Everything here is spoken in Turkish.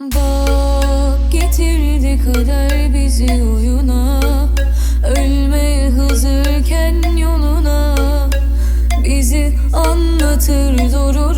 Bak getirdi kader bizi oyuna. Ölmeye hazırken yoluna. Bizi anlatır durur